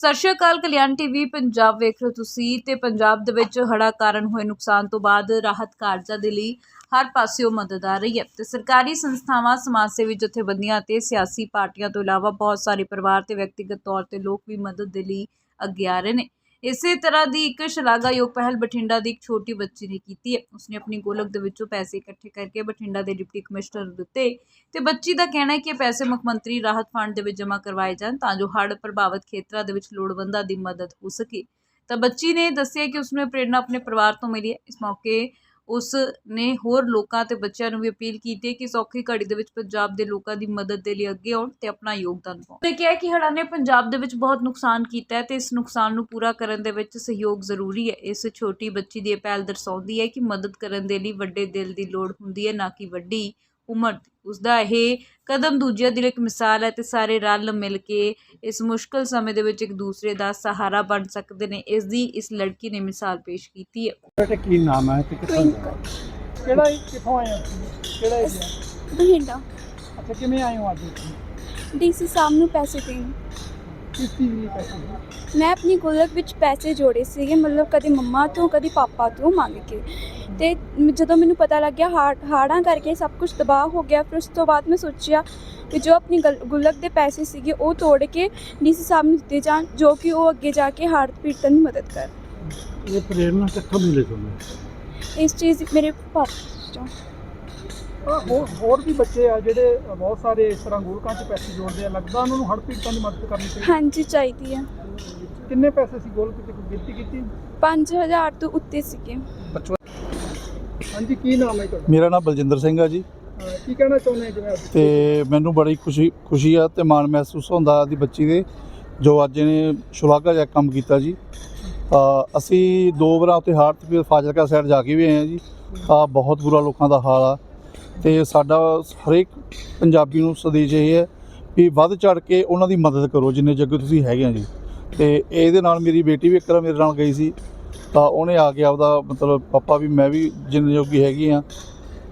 ਸਤਿ ਸ਼੍ਰੀ ਅਕਾਲ, ਕਲਿਆਣ ਟੀਵੀ, ਪੰਜਾਬ ਵੇਖ ਰਹੇ ਹੋ ਤੁਸੀਂ ਤੇ ਪੰਜਾਬ ਦੇ ਵਿੱਚ ਹੜ੍ਹਾਂ ਕਾਰਨ ਹੋਏ ਨੁਕਸਾਨ ਤੋਂ ਬਾਅਦ ਰਾਹਤ ਕਾਰਜਾਂ ਦੇ ਲਈ ਹਰ ਪਾਸਿਓਂ ਮਦਦ ਆ ਰਹੀ ਹੈ। ਤੇ ਸਰਕਾਰੀ ਸੰਸਥਾਵਾਂ, ਸਮਾਜ ਸੇਵੀ ਜਥੇਬੰਦੀਆਂ ਅਤੇ ਸਿਆਸੀ ਪਾਰਟੀਆਂ ਤੋਂ ਇਲਾਵਾ ਬਹੁਤ ਸਾਰੇ ਪਰਿਵਾਰ ਤੇ ਵਿਅਕਤੀਗਤ ਤੌਰ ਤੇ ਲੋਕ ਵੀ ਮਦਦ ਦੇ ਲਈ ਅੱਗੇ ਆ ਰਹੇ ਨੇ। ਇਸੇ ਤਰ੍ਹਾਂ ਦੀ ਇੱਕ ਸ਼ਲਾਘਾਯੋਗ ਪਹਿਲ ਬਠਿੰਡਾ ਦੀ ਇੱਕ ਛੋਟੀ ਬੱਚੀ ਨੇ ਕੀਤੀ ਹੈ। ਉਸਨੇ ਆਪਣੀ ਗੋਲਕ ਦੇ ਵਿੱਚੋਂ ਪੈਸੇ ਇਕੱਠੇ ਕਰਕੇ ਬਠਿੰਡਾ ਦੇ ਡਿਪਟੀ ਕਮਿਸ਼ਨਰ ਨੂੰ ਦਿੱਤੇ। ਤੇ ਬੱਚੀ ਦਾ ਕਹਿਣਾ ਹੈ ਕਿ ਇਹ ਪੈਸੇ ਮੁੱਖ ਮੰਤਰੀ ਰਾਹਤ ਫੰਡ ਦੇ ਵਿੱਚ ਜਮ੍ਹਾਂ ਕਰਵਾਏ ਜਾਣ ਤਾਂ ਜੋ ਹੜ੍ਹ ਪ੍ਰਭਾਵਿਤ ਖੇਤਰਾਂ ਦੇ ਵਿੱਚ ਲੋੜਵੰਦਾਂ ਦੀ ਮਦਦ ਹੋ ਸਕੇ। ਤਾਂ ਬੱਚੀ ਨੇ ਦੱਸਿਆ ਕਿ ਉਸਨੂੰ ਇਹ ਪ੍ਰੇਰਣਾ ਆਪਣੇ ਪਰਿਵਾਰ ਤੋਂ ਮਿਲੀ ਹੈ। ਇਸ ਮੌਕੇ ਉਸ ਨੇ ਹੋਰ ਲੋਕਾਂ ਤੇ ਬੱਚਿਆਂ ਨੂੰ ਵੀ ਅਪੀਲ ਕੀਤੀ ਹੈ ਕਿ ਇਸ ਔਖੀ ਘੜੀ ਦੇ ਵਿੱਚ ਪੰਜਾਬ ਦੇ ਲੋਕਾਂ ਦੀ ਮਦਦ ਦੇ ਲਈ ਅੱਗੇ ਆਉਣ ਤੇ ਆਪਣਾ ਯੋਗਦਾਨ ਪਾਉਣ। ਉਹਨੇ ਕਿਹਾ ਕਿ ਹੜ੍ਹਾਂ ਨੇ ਪੰਜਾਬ ਦੇ ਵਿੱਚ ਬਹੁਤ ਨੁਕਸਾਨ ਕੀਤਾ ਹੈ ਤੇ ਇਸ ਨੁਕਸਾਨ ਨੂੰ ਪੂਰਾ ਕਰਨ ਦੇ ਵਿੱਚ ਸਹਿਯੋਗ ਜ਼ਰੂਰੀ ਹੈ। ਇਸ ਛੋਟੀ ਬੱਚੀ ਦੀ ਇਹ ਪਹਿਲ ਦਰਸਾਉਂਦੀ ਹੈ ਕਿ ਮਦਦ ਕਰਨ ਦੇ ਲਈ ਵੱਡੇ ਦਿਲ ਦੀ ਲੋੜ ਹੁੰਦੀ ਹੈ, ਨਾ ਕਿ ਵੱਡੀ ਉਮਰ ਦੀ। ਉਸ ਦਾ ਇਹ ਕਦਮ ਦੂਜਿਆਂ ਦੀ ਲਈ ਇੱਕ ਮਿਸਾਲ ਹੈ ਤੇ ਸਾਰੇ ਰਲ ਮਿਲ ਕੇ ਇਸ ਮੁਸ਼ਕਲ ਸਮੇਂ ਦੇ ਵਿੱਚ ਇੱਕ ਦੂਸਰੇ ਦਾ ਸਹਾਰਾ ਬਣ ਸਕਦੇ ਨੇ। ਇਸ ਦੀ ਇਸ ਲੜਕੀ ਨੇ ਮਿਸਾਲ ਪੇਸ਼ ਕੀਤੀ ਹੈ। ਬੇਟੇ ਕੀ ਨਾਮ ਹੈ ਤੇ ਕਿੱਥੋਂ ਦਾ? ਕਿਹੜਾ ਕਿੱਥੋਂ ਆਏ ਹੋ ਤੁਸੀਂ? ਕਿਹੜਾ ਏਰੀਆ ਬਠਿੰਡਾ। ਅੱਛਾ ਕਿਵੇਂ ਆਏ ਹੋ ਅੱਜ ਇੱਥੇ? ਡੀਸੀ ਸਾਹਿਬ ਨੂੰ ਪੈਸੇ ਦੇਣ। ਕਿਸ ਚੀਜ਼ ਲਈ ਪੈਸੇ ਮੈਂ ਆਪਣੀ ਗੁਲਕ ਵਿੱਚ ਪੈਸੇ ਜੋੜੇ ਸੀਗੇ ਮਤਲਬ ਕਦੇ ਮੰਮਾ ਤੋਂ ਕਦੇ ਪਾਪਾ ਤੋਂ ਮੰਗ ਕੇ। ਤੇ ਜਦੋਂ ਮੈਨੂੰ ਪਤਾ ਲੱਗਿਆ ਹਾੜ ਹਾੜਾਂ ਕਰਕੇ ਸਭ ਕੁਝ ਤਬਾਹ ਹੋ ਗਿਆ ਫਿਰ ਉਸ ਤੋਂ ਬਾਅਦ ਮੈਂ ਸੋਚਿਆ ਕਿ ਜੋ ਆਪਣੀ ਗਲ- ਗੁਲਕ ਦੇ ਪੈਸੇ ਸੀਗੇ ਉਹ ਤੋੜ ਕੇ ਡੀਸੀ ਸਾਹਿਬ ਨੂੰ ਦਿੱਤੇ ਜਾਣ ਜੋ ਕਿ ਉਹ ਅੱਗੇ ਜਾ ਕੇ ਹਾੜ ਪੀੜਤਾਂ ਦੀ ਮਦਦ ਕਰ ਇਹ ਪ੍ਰੇਰਣਾ ਕਿੱਥੋਂ ਮਿਲੀ ਤੁਹਾਨੂੰ? ਇਸ ਚੀਜ਼ ਮੇਰੇ ਪਾਪਾ ਤੋਂ ਹੋਰ ਵੀ ਬੱਚੇ ਆ ਜਿਹੜੇ ਬਹੁਤ ਸਾਰੇ ਇਸ ਤਰ੍ਹਾਂ ਗੋਲਕਾਂ 'ਚ ਪੈਸੇ ਜੋੜਦੇ ਆ ਲੱਗਦਾ ਉਹਨਾਂ ਨੂੰ ਹੜ੍ਹ ਪੀੜਤਾਂ ਦੀ ਮਦਦ ਕਰਨੀ ਚਾਹੀਦੀ। ਹਾਂਜੀ ਚਾਹੀਦੀ ਹੈ ਕਿੰਨੇ ਪੈਸੇ ਸੀ ਗੋਲਕ ਤੇ ਕੋਈ ਗਿਣਤੀ ਕੀਤੀ? 5000 ਤੋਂ ਉੱਤੇ ਸੀਗੇ। ਹਾਂਜੀ ਕੀ ਨਾਮ ਹੈ ਤੁਹਾਡਾ? ਮੇਰਾ ਨਾਮ ਬਲਜਿੰਦਰ ਸਿੰਘ ਆ ਜੀ। ਅਹ ਕੀ ਕਹਿਣਾ ਚਾਹੁੰਦੇ ਆ ਜਿਵੇਂ ਅੱਜ? ਤੇ ਮੈਨੂੰ ਬੜੀ ਖੁਸ਼ੀ ਖੁਸ਼ੀ ਆ ਤੇ ਮਾਣ ਮਹਿਸੂਸ ਹੁੰਦਾ ਦੀ ਬੱਚੀ ਦੇ ਜੋ ਅੱਜ ਇਹਨੇ ਸ਼ੁਲਾਘਾਯੋਗ ਕੰਮ ਕੀਤਾ ਜੀ। ਤਾਂ ਅਸੀਂ ਦੋ ਵਾਰ ਉੱਥੇ ਹਾਰਟ ਤੇ ਫਾਜ਼ਿਲਕਾ ਸਾਈਡ ਜਾ ਕੇ ਵੀ ਆਏ ਆ ਜੀ। ਤਾਂ ਬਹੁਤ ਬੁਰਾ ਲੋਕਾਂ ਦਾ ਹਾਲ ਆ। ਤੇ ਸਾਡਾ ਹਰੇਕ ਪੰਜਾਬੀ ਨੂੰ ਸੰਦੇਸ਼ ਇਹ ਹੈ ਵੀ ਵੱਧ ਚੜ ਕੇ ਉਹਨਾਂ ਦੀ ਮਦਦ ਕਰੋ ਜਿੰਨੇ ਜੱਗੇ ਤੁਸੀਂ ਹੈਗੇ ਆ ਜੀ। ਤੇ ਇਹਦੇ ਨਾਲ ਮੇਰੀ ਬੇਟੀ ਵੀ ਇੱਕ ਵਾਰ ਮੇਰੇ ਨਾਲ ਗਈ ਸੀ। ਤਾਂ ਉਹਨੇ ਆ ਕੇ ਆਪਦਾ ਮਤਲਬ ਪਾਪਾ ਵੀ ਮੈਂ ਵੀ ਜਿੰਨੇ ਜੋਗੀ ਹੈਗੀ ਆ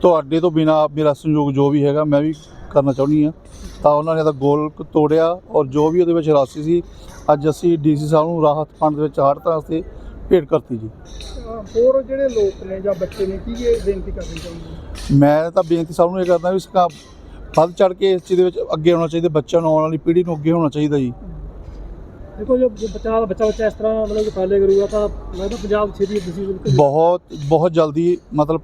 ਤੁਹਾਡੇ ਤੋਂ ਬਿਨਾ ਮੇਰਾ ਸੰਯੋਗ ਜੋ ਵੀ ਹੈਗਾ ਮੈਂ ਵੀ ਕਰਨਾ ਚਾਹੁੰਦੀ ਆ। ਤਾਂ ਉਹਨਾਂ ਨੇ ਤਾਂ ਗੋਲ ਤੋੜਿਆ ਔਰ ਜੋ ਵੀ ਉਹਦੇ ਵਿੱਚ ਰਾਸ਼ੀ ਸੀ ਅੱਜ ਅਸੀਂ ਡੀਸੀ ਸਾਹਿਬ ਨੂੰ ਰਾਹਤ ਫੰਡ ਦੇ ਵਿੱਚ ਤਰ੍ਹਾਂ ਤੇ ਭੇਟ ਕਰਤੀ ਜੀ। ਹੋਰ ਜਿਹੜੇ ਲੋਕ ਨੇ ਜਾਂ ਬੱਚੇ ਨੇ ਕੀ ਇਹ ਬੇਨਤੀ ਕਰਨੀ ਚਾਹੁੰਦੇ ਮੈਂ ਤਾਂ ਬੇਨਤੀ ਸਭ ਨੂੰ ਇਹ ਕਰਦਾ ਵੀ ਸਕਾ ਵੱਧ ਚੜ ਕੇ ਇਸ ਚੀਜ਼ ਦੇ ਵਿੱਚ ਅੱਗੇ ਆਉਣਾ ਚਾਹੀਦਾ ਬੱਚਿਆਂ ਨੂੰ ਆਉਣ ਵਾਲੀ ਪੀੜ੍ਹੀ ਨੂੰ ਅੱਗੇ ਹੋਣਾ ਚਾਹੀਦਾ ਜੀ। ਦੇਖੋ ਜੋ ਬੱਚਾ ਬੱਚਾ ਬੱਚਾ ਇਸ ਤਰ੍ਹਾਂ ਮਤਲਬ ਕਿ ਫਾਲੇ ਕਰੂਗਾ ਤਾਂ ਲੱਗਦਾ ਪੰਜਾਬ ਛੇਤੀ ਤੁਸੀਂ ਬਹੁਤ ਬਹੁਤ ਜਲਦੀ ਮਤਲਬ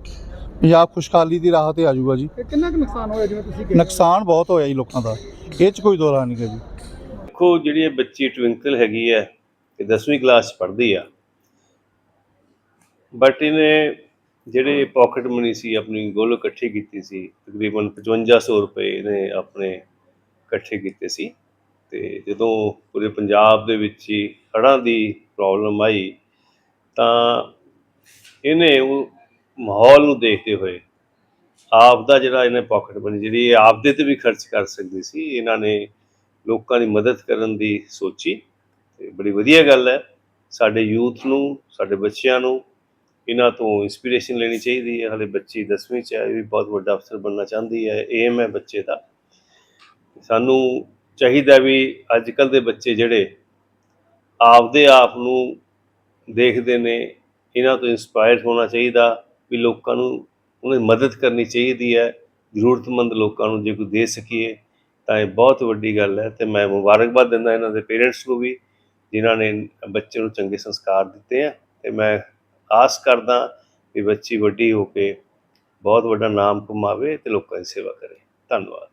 ਪੰਜਾਬ ਖੁਸ਼ਹਾਲੀ ਦੀ ਰਾਹ ਤੇ ਆ ਜਾਊਗਾ ਜੀ। ਕਿੰਨਾ ਕੁ ਨੁਕਸਾਨ ਹੋਇਆ ਜਿਵੇਂ ਤੁਸੀਂ ਕਿਹਾ? ਨੁਕਸਾਨ ਬਹੁਤ ਹੋਇਆ ਜੀ ਲੋਕਾਂ ਦਾ। ਇਹ 'ਚ ਕੋਈ ਦੋਰਾ ਨਹੀਂ ਗਾ ਜੀ। ਦੇਖੋ ਜਿਹੜੀ ਇਹ ਬੱਚੀ ਟਵਿੰਕਲ ਹੈਗੀ ਹੈ ਇਹ 10ਵੀਂ ਕਲਾਸ ਚ ਪੜ੍ਹਦੀ ਆ। ਬਟ ਇਹਨੇ ਜਿਹੜੇ ਪਾਕਟ ਮਨੀ ਸੀ ਆਪਣੀ ਗੋਲ ਇਕੱਠੀ ਕੀਤੀ ਸੀ ਤਕਰੀਬਨ 5500 ਰੁਪਏ ਇਹਨੇ ਆਪਣੇ ਇਕੱਠੇ ਕੀਤੇ ਸੀ। ਤੇ ਜਦੋਂ ਪੂਰੇ ਪੰਜਾਬ ਦੇ ਵਿੱਚ ਹੀ ਹੜ੍ਹਾਂ ਦੀ ਪ੍ਰੋਬਲਮ ਆਈ, ਤਾਂ ਇਹਨੇ ਉਹ ਮਾਹੌਲ ਨੂੰ ਦੇਖਦੇ ਹੋਏ ਆਪ ਦਾ ਜਿਹੜਾ ਇਹਨੇ ਪਾਕਟ ਬਣੀ ਜਿਹੜੀ ਇਹ ਆਪਦੇ ਤੇ ਵੀ ਖਰਚ ਕਰ ਸਕਦੀ ਸੀ, ਇਹਨਾਂ ਨੇ ਲੋਕਾਂ ਦੀ ਮਦਦ ਕਰਨ ਦੀ ਸੋਚੀ ਤੇ ਬੜੀ ਵਧੀਆ ਗੱਲ ਹੈ। ਸਾਡੇ ਯੂਥ ਨੂੰ, ਸਾਡੇ ਬੱਚਿਆਂ ਨੂੰ ਇਹਨਾਂ ਤੋਂ ਇਨਸਪੀਰੇਸ਼ਨ ਲੈਣੀ ਚਾਹੀਦੀ ਹੈ। ਹਲੇ ਬੱਚੀ 10ਵੀਂ ਚ ਹੈ, ਇਹ ਵੀ ਬਹੁਤ ਵੱਡਾ ਅਫਸਰ ਬਣਨਾ ਚਾਹੁੰਦੀ ਹੈ। ਏਮ ਹੈ ਬੱਚੇ ਦਾ। ਸਾਨੂੰ ਚਾਹੀਦਾ ਵੀ ਅੱਜ ਕੱਲ ਦੇ ਬੱਚੇ ਜਿਹੜੇ ਆਪਦੇ ਆਪ ਨੂੰ ਦੇਖਦੇ ਨੇ, ਇਹਨਾਂ ਤੋਂ ਇਨਸਪਾਇਰ ਹੋਣਾ ਚਾਹੀਦਾ ਵੀ ਲੋਕਾਂ ਨੂੰ ਉਹਨਾਂ ਦੀ ਮਦਦ ਕਰਨੀ ਚਾਹੀਦੀ ਹੈ, ਜ਼ਰੂਰਤਮੰਦ ਲੋਕਾਂ ਨੂੰ ਜੇ ਕੋਈ ਦੇ ਸਕੀਏ, ਤਾਂ ਇਹ ਬਹੁਤ ਵੱਡੀ ਗੱਲ ਹੈ ਤੇ ਮੈਂ ਮੁਬਾਰਕਬਾਦ ਦਿੰਦਾ ਇਹਨਾਂ ਦੇ ਪੇਰੈਂਟਸ ਨੂੰ ਵੀ, ਜਿਨ੍ਹਾਂ ਨੇ ਬੱਚੇ ਨੂੰ ਚੰਗੇ ਸੰਸਕਾਰ ਦਿੱਤੇ ਆ ਤੇ ਮੈਂ ਆਸ ਕਰਦਾ ਵੀ ਬੱਚੀ ਵੱਡੀ ਹੋ ਕੇ ਬਹੁਤ ਵੱਡਾ ਨਾਮ ਕਮਾਵੇ ਤੇ ਲੋਕਾਂ ਦੀ ਸੇਵਾ ਕਰੇ। ਧੰਨਵਾਦ।